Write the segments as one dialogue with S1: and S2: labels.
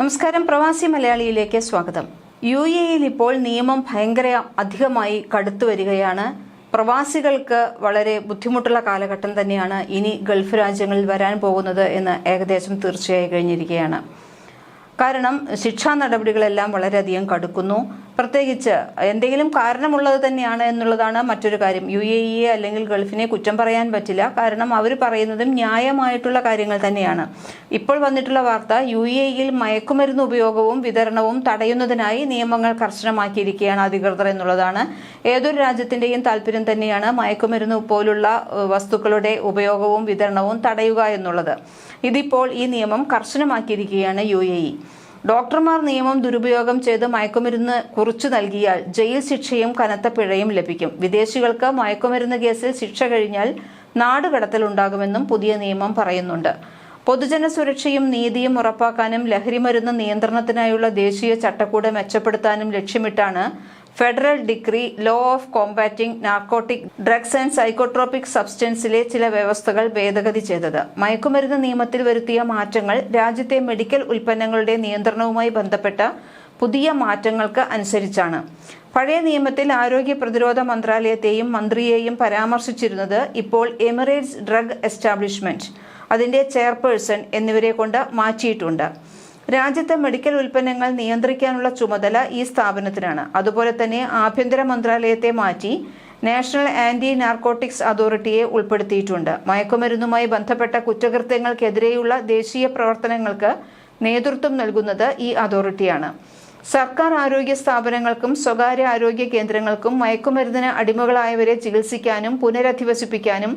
S1: നമസ്കാരം. പ്രവാസി മലയാളിയിലേക്ക് സ്വാഗതം. യു എയിൽ ഇപ്പോൾ നിയമം ഭയങ്കര അധികമായി കടുത്തു വരികയാണ്. പ്രവാസികൾക്ക് വളരെ ബുദ്ധിമുട്ടുള്ള കാലഘട്ടം തന്നെയാണ് ഇനി ഗൾഫ് രാജ്യങ്ങളിൽ വരാൻ പോകുന്നത് എന്ന് ഏകദേശം തീർച്ചയായി കഴിഞ്ഞിരിക്കുകയാണ്. കാരണം ശിക്ഷാ നടപടികളെല്ലാം വളരെയധികം കടുക്കുന്നു. പ്രത്യേകിച്ച് എന്തെങ്കിലും കാരണമുള്ളത് തന്നെയാണ് എന്നുള്ളതാണ് മറ്റൊരു കാര്യം. യു എ ഇയെ അല്ലെങ്കിൽ ഗൾഫിനെ കുറ്റം പറയാൻ പറ്റില്ല. കാരണം അവർ പറയുന്നതും ന്യായമായിട്ടുള്ള കാര്യങ്ങൾ തന്നെയാണ്. ഇപ്പോൾ വന്നിട്ടുള്ള വാർത്ത യു എ ഇയിൽ മയക്കുമരുന്ന് ഉപയോഗവും വിതരണവും തടയുന്നതിനായി നിയമങ്ങൾ കർശനമാക്കിയിരിക്കുകയാണ് അധികൃതർ എന്നുള്ളതാണ്. ഏതൊരു രാജ്യത്തിന്റെയും താല്പര്യം തന്നെയാണ് മയക്കുമരുന്ന് പോലുള്ള വസ്തുക്കളുടെ ഉപയോഗവും വിതരണവും തടയുക എന്നുള്ളത്. ഇതിപ്പോൾ ഈ നിയമം കർശനമാക്കിയിരിക്കുകയാണ് യു എ ഇ ഡോക്ടർമാർ നിയമം ദുരുപയോഗം ചെയ്ത് മയക്കുമരുന്ന് കുറിച്ചു നൽകിയാൽ ജയിൽ ശിക്ഷയും കനത്ത പിഴയും ലഭിക്കും. വിദേശികൾക്ക് മയക്കുമരുന്ന് കേസിൽ ശിക്ഷ കഴിഞ്ഞാൽ നാടുകടത്തൽ ഉണ്ടാകുമെന്നും പുതിയ നിയമം പറയുന്നുണ്ട്. പൊതുജന സുരക്ഷയും നീതിയും ഉറപ്പാക്കാനും ലഹരിമരുന്ന് നിയന്ത്രണത്തിനായുള്ള ദേശീയ ചട്ടക്കൂട് മെച്ചപ്പെടുത്താനും ലക്ഷ്യമിട്ടാണ് federal decree law of combating narcotic drugs and psychotropic സബ്സ്റ്റൻസിലെ ചില വ്യവസ്ഥകൾ ഭേദഗതി ചെയ്തത്. മയക്കുമരുന്ന് നിയമത്തിൽ വരുത്തിയ മാറ്റങ്ങൾ രാജ്യത്തെ മെഡിക്കൽ ഉൽപ്പന്നങ്ങളുടെ നിയന്ത്രണവുമായി ബന്ധപ്പെട്ട പുതിയ മാറ്റങ്ങൾക്ക് അനുസരിച്ചാണ്. പഴയ നിയമത്തിൽ ആരോഗ്യ പ്രതിരോധ മന്ത്രാലയത്തെയും മന്ത്രിയെയും പരാമർശിച്ചിരുന്നത് ഇപ്പോൾ എമിറേറ്റ്സ് ഡ്രഗ് എസ്റ്റാബ്ലിഷ്മെന്റ് അതിന്റെ ചെയർപേഴ്സൺ എന്നിവരെ കൊണ്ട് മാറ്റിയിട്ടുണ്ട്. രാജ്യത്തെ മെഡിക്കൽ ഉൽപ്പന്നങ്ങൾ നിയന്ത്രിക്കാനുള്ള ചുമതല ഈ സ്ഥാപനത്തിനാണ്. അതുപോലെ തന്നെ ആഭ്യന്തര മന്ത്രാലയത്തെ മാറ്റി നാഷണൽ ആന്റി നാർക്കോട്ടിക്സ് അതോറിറ്റിയെ ഉൾപ്പെടുത്തിയിട്ടുണ്ട്. മയക്കുമരുന്നുമായി ബന്ധപ്പെട്ട കുറ്റകൃത്യങ്ങൾക്കെതിരെയുള്ള ദേശീയ പ്രവർത്തനങ്ങൾക്ക് നേതൃത്വം നൽകുന്നത് ഈ അതോറിറ്റിയാണ്. സർക്കാർ ആരോഗ്യ സ്ഥാപനങ്ങൾക്കും സ്വകാര്യ ആരോഗ്യ കേന്ദ്രങ്ങൾക്കും മയക്കുമരുന്നിന് അടിമകളായവരെ ചികിത്സിക്കാനും പുനരധിവസിപ്പിക്കാനും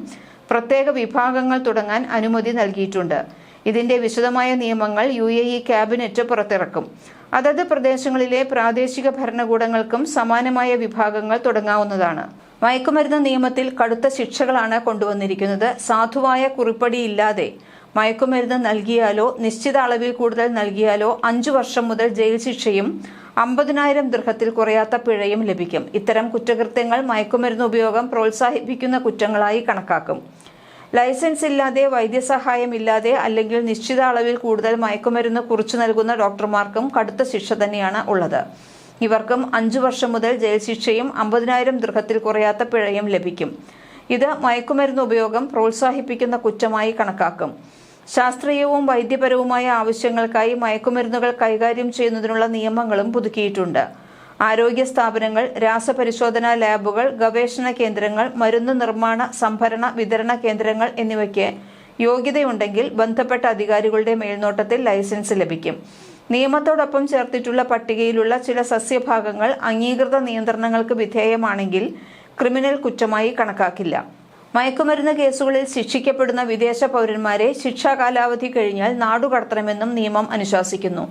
S1: പ്രത്യേക വിഭാഗങ്ങൾ തുടങ്ങാൻ അനുമതി നൽകിയിട്ടുണ്ട്. ഇതിന്റെ വിശദമായ നിയമങ്ങൾ യു എ ഇ ക്യാബിനറ്റ് പുറത്തിറക്കും. അതത് പ്രദേശങ്ങളിലെ പ്രാദേശിക ഭരണകൂടങ്ങൾക്കും സമാനമായ വിഭാഗങ്ങൾ തുടങ്ങാവുന്നതാണ്. മയക്കുമരുന്ന് നിയമത്തിൽ കടുത്ത ശിക്ഷകളാണ് കൊണ്ടുവന്നിരിക്കുന്നത്. സാധുവായ കുറിപ്പടിയില്ലാതെ മയക്കുമരുന്ന് നൽകിയാലോ നിശ്ചിത അളവിൽ കൂടുതൽ നൽകിയാലോ അഞ്ചു വർഷം മുതൽ ജയിൽ ശിക്ഷയും അമ്പതിനായിരം ദൃഹത്തിൽ കുറയാത്ത പിഴയും ലഭിക്കും. ഇത്തരം കുറ്റകൃത്യങ്ങൾ മയക്കുമരുന്ന് ഉപയോഗം പ്രോത്സാഹിപ്പിക്കുന്ന കുറ്റങ്ങളായി കണക്കാക്കും. ലൈസൻസ് ഇല്ലാതെ വൈദ്യസഹായം ഇല്ലാതെ അല്ലെങ്കിൽ നിശ്ചിത അളവിൽ കൂടുതൽ മയക്കുമരുന്ന് കുറിച്ചു നൽകുന്ന ഡോക്ടർമാർക്കും കടുത്ത ശിക്ഷ തന്നെയാണ് ഉള്ളത്. ഇവർക്കും അഞ്ചു വർഷം മുതൽ ജയിൽ ശിക്ഷയും അമ്പതിനായിരം ദൃഹത്തിൽ കുറയാത്ത പിഴയും ലഭിക്കും. ഇത് മയക്കുമരുന്ന് ഉപയോഗം പ്രോത്സാഹിപ്പിക്കുന്ന കുറ്റമായി കണക്കാക്കും. ശാസ്ത്രീയവും വൈദ്യപരവുമായ ആവശ്യങ്ങൾക്കായി മയക്കുമരുന്നുകൾ കൈകാര്യം ചെയ്യുന്നതിനുള്ള നിയമങ്ങളും പുതുക്കിയിട്ടുണ്ട്. ആരോഗ്യ സ്ഥാപനങ്ങൾ രാസപരിശോധനാ ലാബുകൾ ഗവേഷണ കേന്ദ്രങ്ങൾ മരുന്ന് നിർമ്മാണ സംഭരണ വിതരണ കേന്ദ്രങ്ങൾ എന്നിവയ്ക്ക് യോഗ്യതയുണ്ടെങ്കിൽ ബന്ധപ്പെട്ട അധികാരികളുടെ മേൽനോട്ടത്തിൽ ലൈസൻസ് ലഭിക്കും. നിയമത്തോടൊപ്പം ചേർത്തിട്ടുള്ള പട്ടികയിലുള്ള ചില സസ്യഭാഗങ്ങൾ അംഗീകൃത നിയന്ത്രണങ്ങൾക്ക് വിധേയമാണെങ്കിൽ ക്രിമിനൽ കുറ്റമായി കണക്കാക്കില്ല. മയക്കുമരുന്ന് കേസുകളിൽ ശിക്ഷിക്കപ്പെടുന്ന വിദേശ പൗരന്മാരെ ശിക്ഷാ കാലാവധി കഴിഞ്ഞാൽ നാടുകടത്തണമെന്നും നിയമം അനുശാസിക്കുന്നു.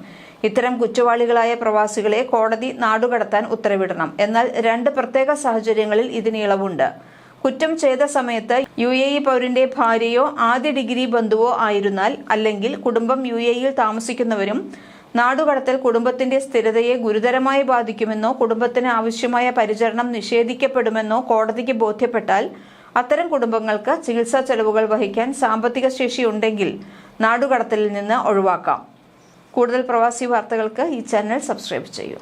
S1: ഇത്തരം കുറ്റവാളികളായ പ്രവാസികളെ കോടതി നാടുകടത്താൻ ഉത്തരവിടണം. എന്നാൽ രണ്ട് പ്രത്യേക സാഹചര്യങ്ങളിൽ ഇതിന് ഇളവുണ്ട്. കുറ്റം ചെയ്ത സമയത്ത് യു എ ഇ പൗരന്റെ ഭാര്യയോ ആദ്യ ഡിഗ്രി ബന്ധുവോ ആയിരുന്നാൽ അല്ലെങ്കിൽ കുടുംബം യു എ ഇയിൽ താമസിക്കുന്നവരും നാടുകടത്തൽ കുടുംബത്തിന്റെ സ്ഥിരതയെ ഗുരുതരമായി ബാധിക്കുമെന്നോ കുടുംബത്തിന് ആവശ്യമായ പരിചരണം നിഷേധിക്കപ്പെടുമെന്നോ കോടതിക്ക് ബോധ്യപ്പെട്ടാൽ അത്തരം കുടുംബങ്ങൾക്ക് ചികിത്സാ ചെലവുകൾ വഹിക്കാൻ സാമ്പത്തിക ശേഷിയുണ്ടെങ്കിൽ നാടുകടത്തലിൽ നിന്ന് ഒഴിവാക്കാം. കൂടുതൽ പ്രവാസി വാർത്തകൾക്ക് ഈ ചാനൽ സബ്സ്ക്രൈബ് ചെയ്യൂ.